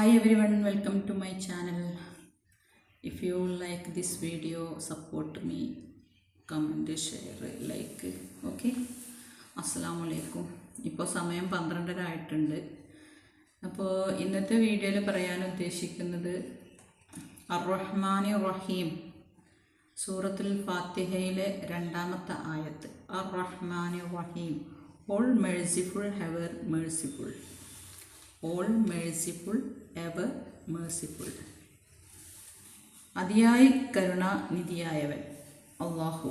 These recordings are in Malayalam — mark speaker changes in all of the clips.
Speaker 1: Hi everyone, welcome to my channel. If you like this video, support me, comment, share, like. Okay? അസ്സലാമു അലൈക്കും ഇപ്പോൾ സമയം പന്ത്രണ്ടര ആയിട്ടുണ്ട് അപ്പോൾ ഇന്നത്തെ വീഡിയോയിൽ പറയാൻ ഉദ്ദേശിക്കുന്നത് അർ-റഹ്മാനി റഹീം സൂറത്തുൽ ഫാത്തിഹയിലെ രണ്ടാമത്തെ ആയത്ത് അർ റഹീം all merciful ever merciful all merciful ever merciful അതിയായി കരുണാനിധിയായവൻ അള്ളാഹു.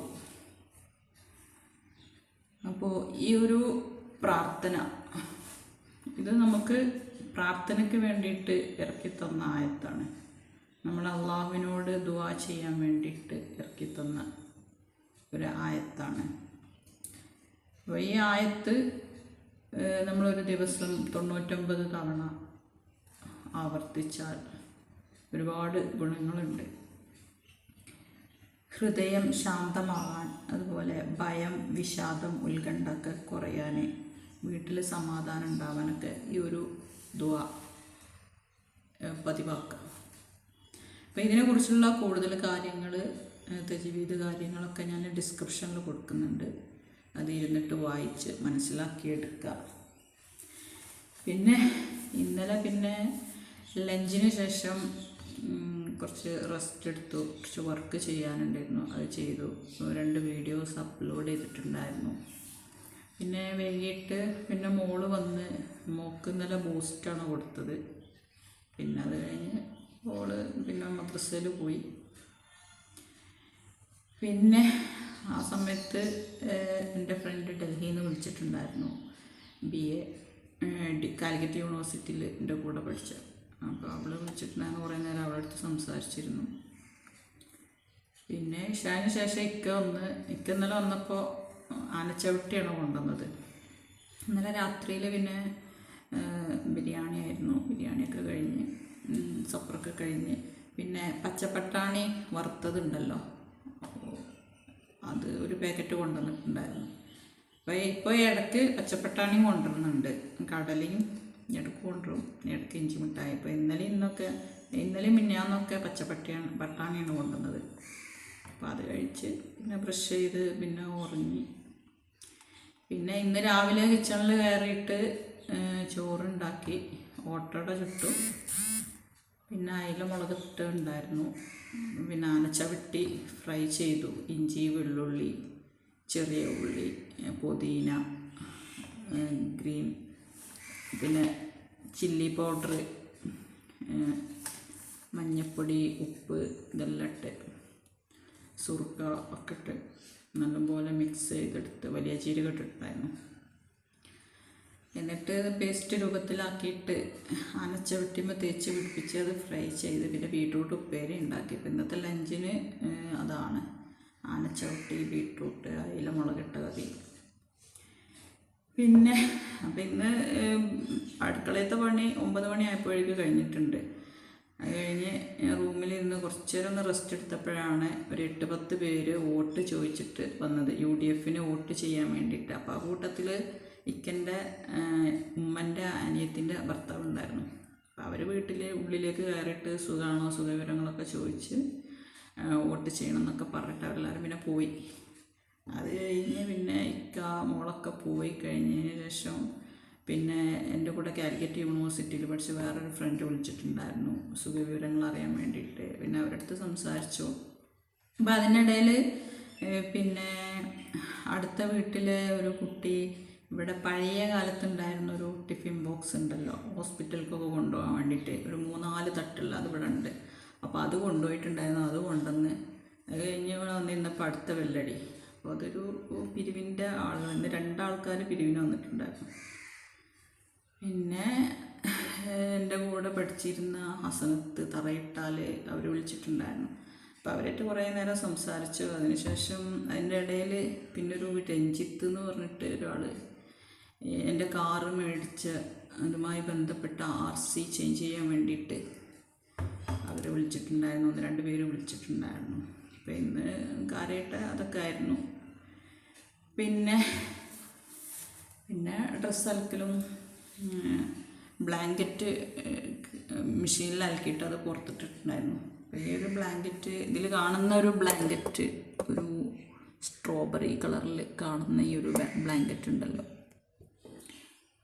Speaker 1: അപ്പോൾ ഈ ഒരു പ്രാർത്ഥന ഇത് നമുക്ക് പ്രാർത്ഥനയ്ക്ക് വേണ്ടിയിട്ട് ഇറക്കി തന്ന ആയത്താണ്. നമ്മൾ അള്ളാഹുവിനോട് ദുവാ ചെയ്യാൻ വേണ്ടിയിട്ട് ഇറക്കി തന്ന ഒരു ആയത്താണ്. അപ്പോൾ ഈ ആയത്ത് നമ്മളൊരു ദിവസം തൊണ്ണൂറ്റൊമ്പത് തവണ ആവർത്തിച്ചാൽ ഒരുപാട് ഗുണങ്ങളുണ്ട്. ഹൃദയം ശാന്തമാവാൻ അതുപോലെ ഭയം വിഷാദം ഉത്കണ്ഠ ഒക്കെ കുറയാൻ വീട്ടിൽ സമാധാനം ഉണ്ടാവാനൊക്കെ ഈ ഒരു ദുവ പതിവാക്കുക. അപ്പം ഇതിനെക്കുറിച്ചുള്ള കൂടുതൽ കാര്യങ്ങൾ തജീവീത് കാര്യങ്ങളൊക്കെ ഞാൻ ഡിസ്ക്രിപ്ഷനിൽ കൊടുക്കുന്നുണ്ട്. അത് ഇരുന്നിട്ട് വായിച്ച് മനസ്സിലാക്കിയെടുക്കുക. പിന്നെ ഇന്നലെ പിന്നെ ലഞ്ചിന് ശേഷം കുറച്ച് റെസ്റ്റ് എടുത്തു. കുറച്ച് വർക്ക് ചെയ്യാനുണ്ടായിരുന്നു. അത് ചെയ്തു. രണ്ട് വീഡിയോസ് അപ്ലോഡ് ചെയ്തിട്ടുണ്ടായിരുന്നു. പിന്നെ വൈകിട്ട് പിന്നെ മോൾ വന്ന് മോക്ക് ഇന്നലെ ബൂസ്റ്റാണ് കൊടുത്തത്. പിന്നെ അത് കഴിഞ്ഞ് മോൾ പിന്നെ മദ്രസയിൽ പോയി. പിന്നെ ആ സമയത്ത് എന്റെ ഫ്രണ്ട് ഡൽഹിയിൽ നിന്ന് വിളിച്ചിട്ടുണ്ടായിരുന്നു. ബി എ കാലിക്കറ്റ് യൂണിവേഴ്സിറ്റിയിൽ എന്റെ കൂടെ പഠിച്ച അപ്പോൾ അവൾ വിളിച്ചിട്ടുണ്ടായിരുന്നു കുറേ നേരം അവളുടെ അടുത്ത് സംസാരിച്ചിരുന്നു. പിന്നെ ഇഷാന് ശേഷം ഇക്ക ഒന്ന് ഇക്ക ഇന്നലെ വന്നപ്പോൾ ആനച്ചവിട്ടിയാണ് കൊണ്ടുവന്നത്. ഇന്നലെ രാത്രിയിൽ പിന്നെ ബിരിയാണി ആയിരുന്നു. ബിരിയാണിയൊക്കെ കഴിഞ്ഞ് സപ്പറൊക്കെ കഴിഞ്ഞ്. പിന്നെ പച്ചപ്പട്ടാണി വറുത്തതുണ്ടല്ലോ. അത് ഒരു പാക്കറ്റ് കൊണ്ടുവന്നിട്ടുണ്ടായിരുന്നു. അപ്പോൾ ഇപ്പോൾ ഇടയ്ക്ക് പച്ചപ്പട്ടാണിയും കൊണ്ടുവരുന്നുണ്ട്. കടലയും ഇടയ്ക്ക് കൊണ്ടുവരും ഇടയ്ക്ക് ഇഞ്ചി മിഠായി ഇപ്പോൾ ഇന്നലെ ഇന്നൊക്കെ ഇന്നലെ മിന്നാന്നൊക്കെ പച്ചപ്പട്ടിയാണ് പട്ടാണിയാണ് കൊണ്ടുവന്നത്. അപ്പോൾ അത് കഴിച്ച് പിന്നെ ബ്രഷ് ചെയ്ത് പിന്നെ ഉറങ്ങി. പിന്നെ ഇന്ന് രാവിലെ കിച്ചണിൽ കയറിയിട്ട് ചോറുണ്ടാക്കി ഓട്ടട ചുട്ടു. പിന്നെ അയില മുളക് ഇട്ടുണ്ടായിരുന്നു പിന്നെ ആനച്ചവിട്ടി ഫ്രൈ ചെയ്തു. ഇഞ്ചി വെള്ളുള്ളി ചെറിയ ഉള്ളി പുതിന ഗ്രീൻ പിന്നെ ചില്ലി പൗഡർ മഞ്ഞപ്പൊടി ഉപ്പ് ഇതെല്ലാം ഇട്ട് സുറുക്ക ഒക്കെ ഇട്ട് നല്ലപോലെ മിക്സ് ചെയ്തെടുത്ത് വലിയ ജീരകം ഇട്ടിട്ടുണ്ടായിരുന്നു എന്നിട്ട് പേസ്റ്റ് രൂപത്തിലാക്കിയിട്ട് അനച്ചവിട്ടിമ്പോൾ തേച്ച് പിടിപ്പിച്ച് അത് ഫ്രൈ ചെയ്ത് പിന്നെ ബീട്രൂട്ട് ഉപ്പേരി ഉണ്ടാക്കി. ഇപ്പം ഇന്നത്തെ ലഞ്ചിന് അതാണ്. അതാണ് ആനച്ചവിട്ടി ബീട്രൂട്ട് അയില മുളകിട്ട കറി. പിന്നെ അപ്പം ഇന്ന് അടുക്കളയത്തെ പണി ഒമ്പത് മണി ആയപ്പോഴേക്ക് കഴിഞ്ഞിട്ടുണ്ട്. അത് കഴിഞ്ഞ് റൂമിൽ ഇരുന്ന് കുറച്ച് നേരം ഒന്ന് റെസ്റ്റ് എടുത്തപ്പോഴാണ് ഒരു എട്ട് പത്ത് പേര് വോട്ട് ചോദിച്ചിട്ട് വന്നത്. യു ഡി എഫിന് വോട്ട് ചെയ്യാൻ വേണ്ടിയിട്ട്. അപ്പോൾ ആ കൂട്ടത്തിൽ ഇക്കന്റെ ഉമ്മന്റെ അനിയത്തിന്റെ ഭർത്താവ് ഉണ്ടായിരുന്നു. അപ്പോൾ അവർ വീട്ടിൽ ഉള്ളിലേക്ക് കയറിയിട്ട് സുഖമാണോ സുഖവിവരങ്ങളൊക്കെ ചോദിച്ച് വോട്ട് ചെയ്യണം എന്നൊക്കെ പറഞ്ഞിട്ട് അവരെല്ലാവരും പിന്നെ പോയി. അത് കഴിഞ്ഞ് പിന്നെ ഇക്ക മോളൊക്കെ പോയി കഴിഞ്ഞതിന് ശേഷം പിന്നെ എന്റെ കൂടെ കാലിക്കറ്റ് യൂണിവേഴ്സിറ്റിയിൽ പഠിച്ച വേറൊരു ഫ്രണ്ട് വിളിച്ചിട്ടുണ്ടായിരുന്നു. സുഖവിവരങ്ങൾ അറിയാൻ വേണ്ടിയിട്ട്. പിന്നെ അവരുടെ അടുത്ത് സംസാരിച്ചു. അപ്പം അതിനിടയിൽ പിന്നെ അടുത്ത വീട്ടിലെ ഒരു കുട്ടി ഇവിടെ പഴയ കാലത്തുണ്ടായിരുന്ന ഒരു ടിഫിൻ ബോക്സ് ഉണ്ടല്ലോ ഹോസ്പിറ്റലിലേക്കൊക്കെ കൊണ്ടുപോകാൻ വേണ്ടിയിട്ട്. ഒരു മൂന്നാൽ തട്ടുള്ള അത് ഇവിടെ ഉണ്ട്. അപ്പോൾ അത് കൊണ്ടുപോയിട്ടുണ്ടായിരുന്നു. അത് കൊണ്ടുവന്ന് അത് കഴിഞ്ഞ് ഇവിടെ വന്നിരുന്നപ്പോൾ അടുത്ത വെല്ലടി അപ്പോൾ അതൊരു പിരിവിന്റെ ആൾ ഇന്ന് രണ്ടാൾക്കാർ പിരിവിന് വന്നിട്ടുണ്ടായിരുന്നു. പിന്നെ എന്റെ കൂടെ പഠിച്ചിരുന്ന ഹസനത്ത് തറയിട്ടാൽ അവർ വിളിച്ചിട്ടുണ്ടായിരുന്നു. അപ്പോൾ അവരായിട്ട് കുറേ നേരം സംസാരിച്ചു. അതിനുശേഷം അതിന്റെ ഇടയിൽ പിന്നെ ഒരു രഞ്ജിത്ത് എന്ന് പറഞ്ഞിട്ട് ഒരാൾ എന്റെ കാറ് മേടിച്ച് അതുമായി ബന്ധപ്പെട്ട ആർ സി ചേഞ്ച് ചെയ്യാൻ വേണ്ടിയിട്ട് അവർ വിളിച്ചിട്ടുണ്ടായിരുന്നു. ഒന്ന് രണ്ട് പേര് വിളിച്ചിട്ടുണ്ടായിരുന്നു. അപ്പോൾ കാരേട്ട അതൊക്കെ ആയിരുന്നു. പിന്നെ പിന്നെ ഡ്രസ്സ് അലക്കലും ബ്ലാങ്കറ്റ് മെഷീനിൽ അലക്കിയിട്ട് അത് പുറത്തിട്ടിട്ടുണ്ടായിരുന്നു. ഈ ഒരു ബ്ലാങ്കറ്റ് ഇതിൽ കാണുന്ന ഒരു ബ്ലാങ്കറ്റ് ഒരു സ്ട്രോബെറി കളറിൽ കാണുന്ന ഈ ഒരു ബ്ലാങ്കറ്റ് ഉണ്ടല്ലോ.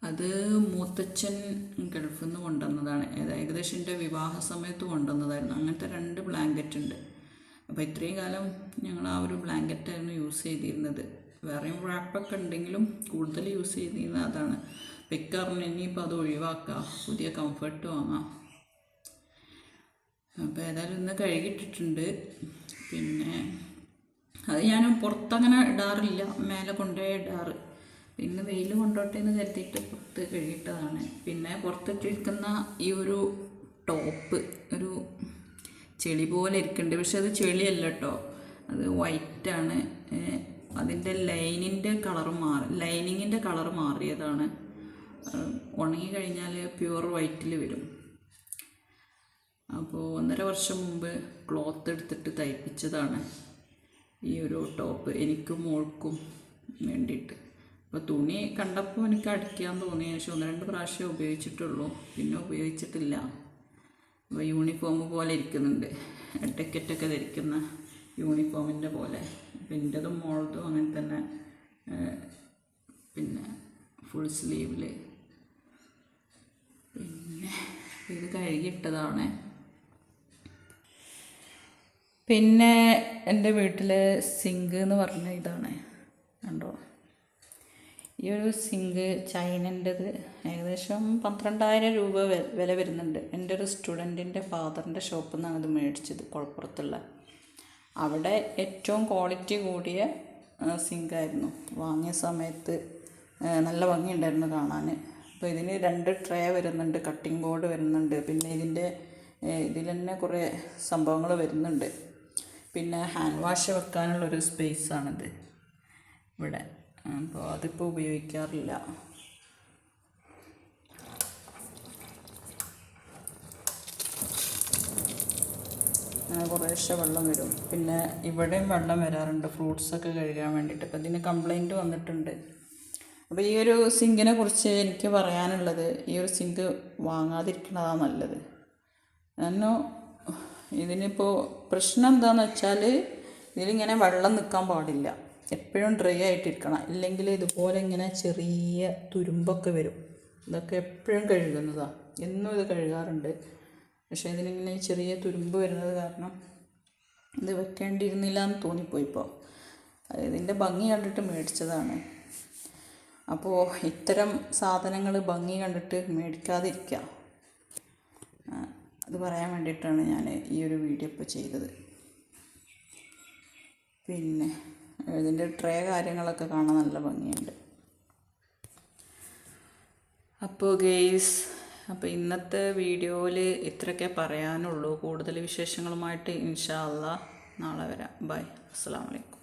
Speaker 1: അത് മൂത്തച്ഛൻ ഗൾഫിൽ നിന്ന് കൊണ്ടുവന്നതാണ്. ഏകദേശം എന്റെ വിവാഹ സമയത്ത് കൊണ്ടുവന്നതായിരുന്നു. അങ്ങനത്തെ രണ്ട് ബ്ലാങ്കറ്റ് ഉണ്ട്. അപ്പോൾ ഇത്രയും കാലം ഞങ്ങൾ ആ ഒരു ബ്ലാങ്കറ്റായിരുന്നു യൂസ് ചെയ്തിരുന്നത്. വേറെയും റാപ്പൊക്കെ ഉണ്ടെങ്കിലും കൂടുതൽ യൂസ് ചെയ്തിരുന്നത് അതാണ്. പിക്കറിന് ഇനിയിപ്പോൾ അത് ഒഴിവാക്കാം. പുതിയ കംഫർട്ട് വാങ്ങാം. അപ്പോൾ ഏതായാലും ഇന്ന് കഴുകിയിട്ടിട്ടുണ്ട്. പിന്നെ അത് ഞാൻ പുറത്തങ്ങനെ ഇടാറില്ല. മേലെ കൊണ്ടുപോയി ഇടാറ്. പിന്നെ വെയിൽ കൊണ്ടോട്ടെ എന്ന് കരുതിയിട്ട് പുറത്ത് കഴുകിയിട്ടതാണ്. പിന്നെ പുറത്തിട്ടിരിക്കുന്ന ഈ ഒരു ടോപ്പ് ഒരു ചെളി പോലെ ഇരിക്കുന്നുണ്ട് പക്ഷെ അത് ചെളിയല്ല കേട്ടോ അത് വൈറ്റാണ് അതിന്റെ ലൈനിന്റെ കളർ മാറി ലൈനിങ്ങിന്റെ കളർ മാറിയതാണ്. ഉണങ്ങി കഴിഞ്ഞാൽ പ്യുവർ വൈറ്റിൽ വരും. അപ്പോൾ ഒന്നര വർഷം മുമ്പ് ക്ലോത്ത് എടുത്തിട്ട് തയ്പ്പിച്ചതാണ് ഈ ഒരു ടോപ്പ് എനിക്കും മോൾക്കും വേണ്ടിയിട്ട്. അപ്പോൾ തുണി കണ്ടപ്പോൾ എനിക്ക് അടിക്കാൻ തോന്നി. പക്ഷെ ഒന്ന് രണ്ട് പ്രാവശ്യം ഉപയോഗിച്ചിട്ടുള്ളൂ. പിന്നെ ഉപയോഗിച്ചിട്ടില്ല. യൂണിഫോം പോലെ ഇരിക്കുന്നുണ്ട്. ടിക്കറ്റൊക്കെ ധരിക്കുന്ന യൂണിഫോമിന്റെ പോലെ. പിന്റെതും മോളതും അങ്ങനെ തന്നെ പിന്നെ ഫുൾ സ്ലീവിൽ പിന്നെ ഇത് കഴുകിയിട്ടതാണ് പിന്നെ എന്റെ വീട്ടിൽ സിങ്ക് എന്ന് പറഞ്ഞ ഇതാണ്. കണ്ടോ? ഈ ഒരു സിങ്ക് ചൈനന്റെത് ഏകദേശം പന്ത്രണ്ടായിരം രൂപ വില വരുന്നുണ്ട്. എന്റെ ഒരു സ്റ്റുഡന്റിന്റെ ഫാദറിന്റെ ഷോപ്പിൽ നിന്നാണ് ഇത് മേടിച്ചത് കുഴപ്പുറത്തുള്ള അവിടെ ഏറ്റവും ക്വാളിറ്റി കൂടിയ സിങ്കായിരുന്നു. വാങ്ങിയ സമയത്ത് നല്ല ഭംഗിയുണ്ടായിരുന്നു കാണാൻ. അപ്പോൾ ഇതിന് രണ്ട് ട്രേ വരുന്നുണ്ട് കട്ടിംഗ് ബോർഡ് വരുന്നുണ്ട്. പിന്നെ ഇതിന്റെ ഇതിൽ തന്നെ കുറേ സംഭവങ്ങൾ വരുന്നുണ്ട്. പിന്നെ ഹാൻഡ് വാഷ് വെക്കാനുള്ളൊരു സ്പേസാണിത്. ഇവിടെ. അപ്പോൾ അതിപ്പോൾ ഉപയോഗിക്കാറില്ല. കുറേശ്ശെ വെള്ളം വരും. പിന്നെ ഇവിടെയും വെള്ളം വരാറുണ്ട്. ഫ്രൂട്ട്സൊക്കെ കഴുകാൻ വേണ്ടിയിട്ട്. അപ്പോൾ ഇതിന് കംപ്ലൈന്റ് വന്നിട്ടുണ്ട്. അപ്പോൾ ഈ ഒരു സിങ്കിനെ കുറിച്ച് എനിക്ക് പറയാനുള്ളത് ഈ ഒരു സിങ്ക് വാങ്ങാതിരിക്കുന്നതാണ് നല്ലത്. കാരണം ഇതിനിപ്പോൾ പ്രശ്നം എന്താണെന്ന് വെച്ചാൽ ഇതിലിങ്ങനെ വെള്ളം നിൽക്കാൻ പാടില്ല. എപ്പോഴും ഡ്രൈ ആയിട്ടിരിക്കണം. ഇല്ലെങ്കിൽ ഇതുപോലെ ഇങ്ങനെ ചെറിയ തുരുമ്പൊക്കെ വരും. ഇതൊക്കെ എപ്പോഴും കഴുകുന്നതാണ് എന്നും ഇത് കഴുകാറുണ്ട്. പക്ഷേ ഇതിനിങ്ങനെ ചെറിയ തുരുമ്പ് വരുന്നത് കാരണം ഇത് വെക്കേണ്ടിയിരുന്നില്ല എന്ന് തോന്നിപ്പോയി ഇപ്പോൾ ഇതിന്റെ ഭംഗി കണ്ടിട്ട് മേടിച്ചതാണ്. അപ്പോൾ ഇത്തരം സാധനങ്ങൾ ഭംഗി കണ്ടിട്ട് മേടിക്കാതിരിക്കുക അത് പറയാൻ വേണ്ടിയിട്ടാണ് ഞാൻ ഈ ഒരു വീഡിയോ ഇപ്പോൾ ചെയ്തത്. പിന്നെ ഇതിന്റെ ട്രേ കാര്യങ്ങളൊക്കെ കാണാൻ നല്ല ഭംഗിയുണ്ട്. അപ്പോൾ ഗെയ്സ് അപ്പോൾ ഇന്നത്തെ വീഡിയോയിൽ ഇത്രയൊക്കെ പറയാനുള്ളൂ. കൂടുതൽ വിശേഷങ്ങളുമായിട്ട് ഇൻഷാ അല്ലാ നാളെ വരാം. ബൈ. അസ്സാം വലൈക്കും